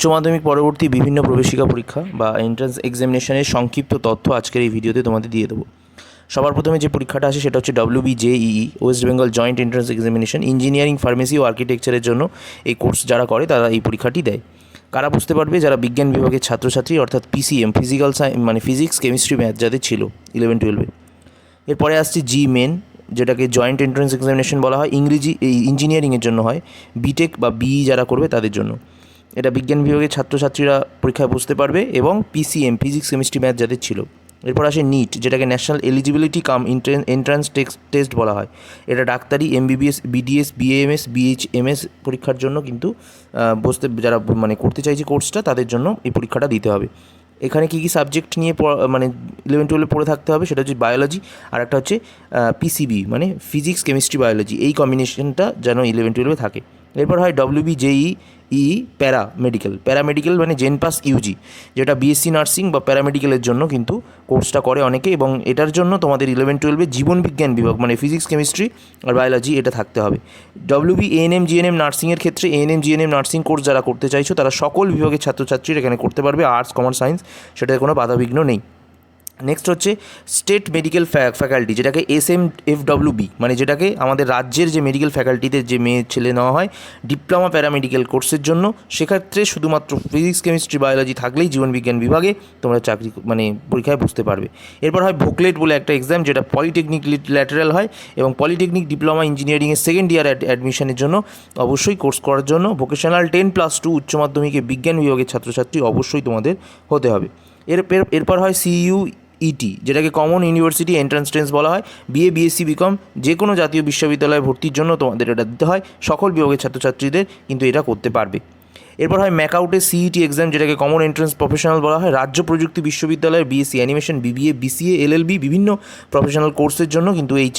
উচ্চ মাধ্যমিক পরবর্তী বিভিন্ন প্রবেশিকা পরীক্ষা বা এন্ট্রান্স এক্সামিনেশনের সংক্ষিপ্ত তথ্য আজকের এই ভিডিওতে তোমাদের দিয়ে দেবো। সবার প্রথমে যে পরীক্ষাটা আসে সেটা হচ্ছে W JEE West Bengal joint entrance examination engineering pharmacy ও আর্কিটেকচারের জন্য এই কোর্স যারা করে তারা এই পরীক্ষাটি দেয়। কারা বুঝতে পারবে? যারা বিজ্ঞান বিভাগের ছাত্রছাত্রী, অর্থাৎ পিসিএম ফিজিক্যাল সায়েন্স মানে ফিজিক্স কেমিস্ট্রি ম্যাথ যাদের ছিল ইলেভেন টুয়েলভে এরপরে আসছে জি মেন যেটাকে জয়েন্ট এন্ট্রান্স এক্সামিনেশন বলা হয়, ইংরেজি ইঞ্জিনিয়ারিংয়ের জন্য হয় বিটেক বা বিই যারা করবে তাদের জন্য। এটা বিজ্ঞান বিভাগের ছাত্রছাত্রীরা পরীক্ষায় বুঝতে পারবে এবং পিসিএম ফিজিক্স কেমিস্ট্রি ম্যাথ যাদের ছিল। এরপর আসে নিট যেটাকে national eligibility cum entrance test বলা হয়। এটা ডাক্তারি এমবিবিএস বিডিএস বিএমএস বিএইচএমএস পরীক্ষার জন্য কিন্তু বসতে যারা মানে করতে চাইছে কোর্সটা, তাদের জন্য এই পরীক্ষাটা দিতে হবে। এখানে কী কী সাবজেক্ট নিয়ে মানে ইলেভেন টুয়েলভে পড়ে থাকতে হবে, সেটা হচ্ছে বায়োলজি আর একটা হচ্ছে পিসিবি মানে ফিজিক্স কেমিস্ট্রি বায়োলজি এই কম্বিনেশনটা যেন ইলেভেন টুয়েলভে থাকে। এরপর হয় ডব্লিউবি জেই ই প্যারা মেডিকেল প্যারামেডিক্যাল মানে জেন পাস ইউজি যেটা বিএসসি নার্সিং বা প্যারামেডিক্যালের জন্য কিন্তু কোর্সটা করে অনেকে এবং এটার জন্য তোমাদের ইলেভেন টুয়েলভে জীবন বিজ্ঞান বিভাগ মানে ফিজিক্স কেমিস্ট্রি আর বায়োলজি এটা থাকতে হবে। ডব্লিউবি এএনএম জিএনএম নার্সিংয়ের ক্ষেত্রে এএনএম জিএনএম নার্সিং কোর্স যারা করতে চাইছো, তারা সকল বিভাগের ছাত্রছাত্রীরা এখানে করতে পারবে আর্টস কমার্স সায়েন্স সেটাতে কোনো বাধাবিঘ্ন নেই। নেক্সট হচ্ছে স্টেট মেডিকেল ফ্যাকাল্টি যেটাকে এস এম এফ বি মানে যেটাকে আমাদের রাজ্যের যে মেডিকেল ফ্যাকাল্টিতে যে মেয়ে, ছেলে নেওয়া হয় ডিপ্লোমা প্যারামেডিক্যাল কোর্সের জন্য। সেক্ষেত্রে শুধুমাত্র ফিজিক্স কেমিস্ট্রি বায়োলজি থাকলেই জীবনবিজ্ঞান বিভাগে তোমরা চাকরি মানে পরীক্ষায় বুঝতে পারবে। এরপর হয় ভোকলেট বলে একটা এক্সাম যেটা পলিটেকনিক ল্যাটারাল হয় এবং পলিটেকনিক ডিপ্লোমা ইঞ্জিনিয়ারিংয়ের সেকেন্ড ইয়ার অ্যাডমিশনের জন্য অবশ্যই কোর্স করার জন্য ভোকেশনাল টেন প্লাস টু উচ্চ মাধ্যমিকে বিজ্ঞান বিভাগের ছাত্রছাত্রী অবশ্যই তোমাদের হতে হবে। এর- এরপর হয় সিইউ ইটি যেটাকে কমন ইউনিভার্সিটি এন্ট্রান্স টেন্স বলা হয়। বিএ বিএসসি বিকম যে কোনো জাতীয় বিশ্ববিদ্যালয়ে ভর্তির জন্য তোমাদের এটা দিতে হয়। সকল বিভাগের ছাত্রছাত্রীদের কিন্তু এটা করতে পারবে। এরপর হয় ম্যাকআউটের সিইটি এক্সাম যেটাকে কমন এন্ট্রান্স প্রফেশনাল বলা হয়। রাজ্য প্রযুক্তি বিশ্ববিদ্যালয়ের BSc animation BBA BCA LLB বিভিন্ন প্রফেশনাল কোর্সের জন্য কিন্তু এই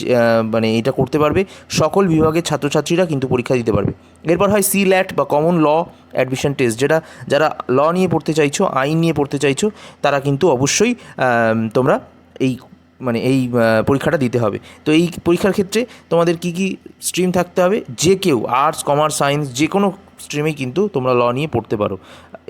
মানে এটা করতে পারবে। সকল বিভাগের ছাত্রছাত্রীরা কিন্তু পরীক্ষা দিতে পারবে। এরপর হয় সি ল্যাট বা কমন ল অ্যাডমিশন টেস্ট যেটা যারা ল নিয়ে পড়তে চাইছো, আইন নিয়ে পড়তে চাইছো, তারা কিন্তু অবশ্যই তোমরা এই মানে এই পরীক্ষাটা দিতে হবে। তো এই পরীক্ষার ক্ষেত্রে তোমাদের কি কি স্ট্রিম থাকতে হবে? যে কেউ আর্টস কমার্স সায়েন্স যে কোনো স্ট্রিমেই কিন্তু তোমরা ল নিয়ে পড়তে পারো।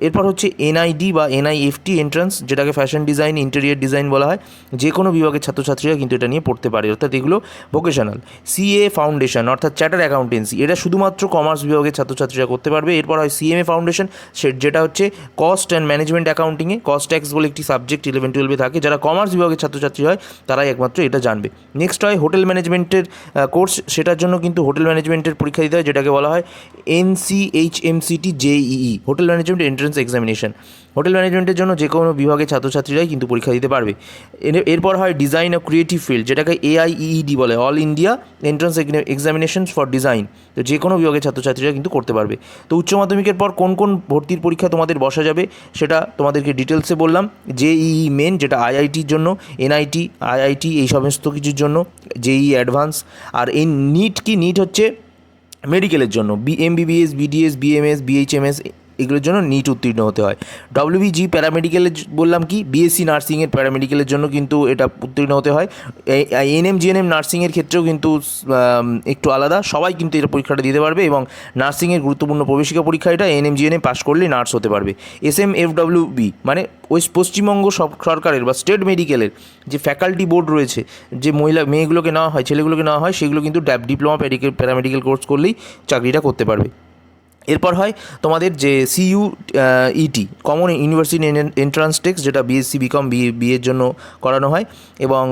এরপর হচ্ছে এনআইডি বা এনআইএফটি এন্ট্রান্স যেটাকে ফ্যাশন ডিজাইন ইন্টেরিয়ার ডিজাইন বলা হয় যে কোনো বিভাগের ছাত্রছাত্রীরা কিন্তু এটা নিয়ে পড়তে পারে। অর্থাৎ এগুলো ভোকেশনাল সিএ ফাউন্ডেশন অর্থাৎ চ্যাটার অ্যাকাউন্টেন্সি এটা শুধুমাত্র কমার্স বিভাগের ছাত্রছাত্রীরা করতে পারবে। এরপর হয় সিএমএ ফাউন্ডেশন সে যেটা হচ্ছে কস্ট অ্যান্ড ম্যানেজমেন্ট অ্যাকাউন্টিংয়ে কস্ট ট্যাক্স বলে একটি সাবজেক্ট ইলেভেন টুয়েলভে থাকে। যারা কমার্স বিভাগের ছাত্রছাত্রী হয়, তারাই একমাত্র এটা জানবে। নেক্সট হয় হোটেল ম্যানেজমেন্টের কোর্স সেটার জন্য কিন্তু হোটেল ম্যানেজমেন্টের পরীক্ষা দিতে হয়, যেটাকে বলা হয় NCHMCT JEE hotel management entrance examination hotel ম্যানেজমেন্টের জন্য যে কোনো বিভাগের ছাত্রছাত্রীরাই কিন্তু পরীক্ষা দিতে পারবে। এর- এরপর হয় ডিজাইন ও ক্রিয়েটিভ ফিল্ড যেটাকে এআইইডি বলে all India entrance examination for design তো যে কোনো বিভাগের ছাত্রছাত্রীরা কিন্তু করতে পারবে। তো উচ্চ মাধ্যমিকের পর কোন কোন ভর্তির পরীক্ষা তোমাদের বসা যাবে, সেটা তোমাদেরকে ডিটেলসে বললাম। জেইই মেন যেটা আইআইটির জন্য এনআইটি আইআইটি এই সমস্ত কিছুর জন্য জেই অ্যাডভান্স আর এই নিট কি? নিট হচ্ছে মেডিকেলের জন্য। B M MBBS BDS BMS BHMS এগুলোর জন্য নিট উত্তীর্ণ হতে হয়। ডব্লিউবিজি প্যারামেডিক্যালের বললাম কি বিএসসি নার্সিংয়ের প্যারামেডিক্যালের জন্য কিন্তু এটা উত্তীর্ণ হতে হয়। এনএম জিএনএম নার্সিংয়ের ক্ষেত্রেও কিন্তু একটু আলাদা। সবাই কিন্তু এটা পরীক্ষাটা দিতে পারবে এবং নার্সিংয়ের গুরুত্বপূর্ণ প্রবেশিকা পরীক্ষা এটা এনএম জিএনএম পাস করলে নার্স হতে পারবে। এস এম এফ বি মানে ওই পশ্চিমবঙ্গ সব- সরকারের বা স্টেট মেডিকেলের যে ফ্যাকাল্টি বোর্ড রয়েছে, যে মহিলা মেয়েগুলোকে নেওয়া হয়, ছেলেগুলোকে নেওয়া হয়, সেগুলো কিন্তু ডিপ্লোমা প্যারামেডিক্যাল কোর্স করলেই চাকরিটা করতে পারবে। এরপর হয় তোমাদের যে CU ET common university entrance text যেটা বিএসসি বিকম বি বিএর জন্য করানো হয় এবং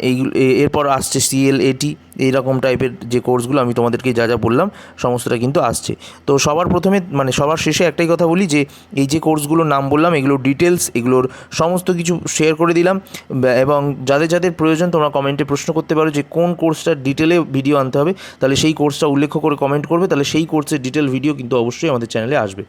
এই, এরপর আসছে সিএল এটি এইরকম টাইপের যে কোর্সগুলো আমি তোমাদেরকে যা যা বললাম, সমস্তটা কিন্তু আসছে। তো সবার প্রথমে মানে সবার শেষে একটাই কথা বলি যে, এই যে কোর্সগুলোর নাম বললাম এগুলোর ডিটেলস এগুলোর সমস্ত কিছু শেয়ার করে দিলাম এবং যাদের যাদের প্রয়োজন তোমরা কমেন্টে প্রশ্ন করতে পারো যে, কোন কোর্সটার ডিটেলে ভিডিও আনতে হবে, তাহলে সেই কোর্সটা উল্লেখ করে কমেন্ট করবে, তাহলে সেই কোর্সের ডিটেল ভিডিও কিন্তু অবশ্যই আমাদের চ্যানেলে আসবে।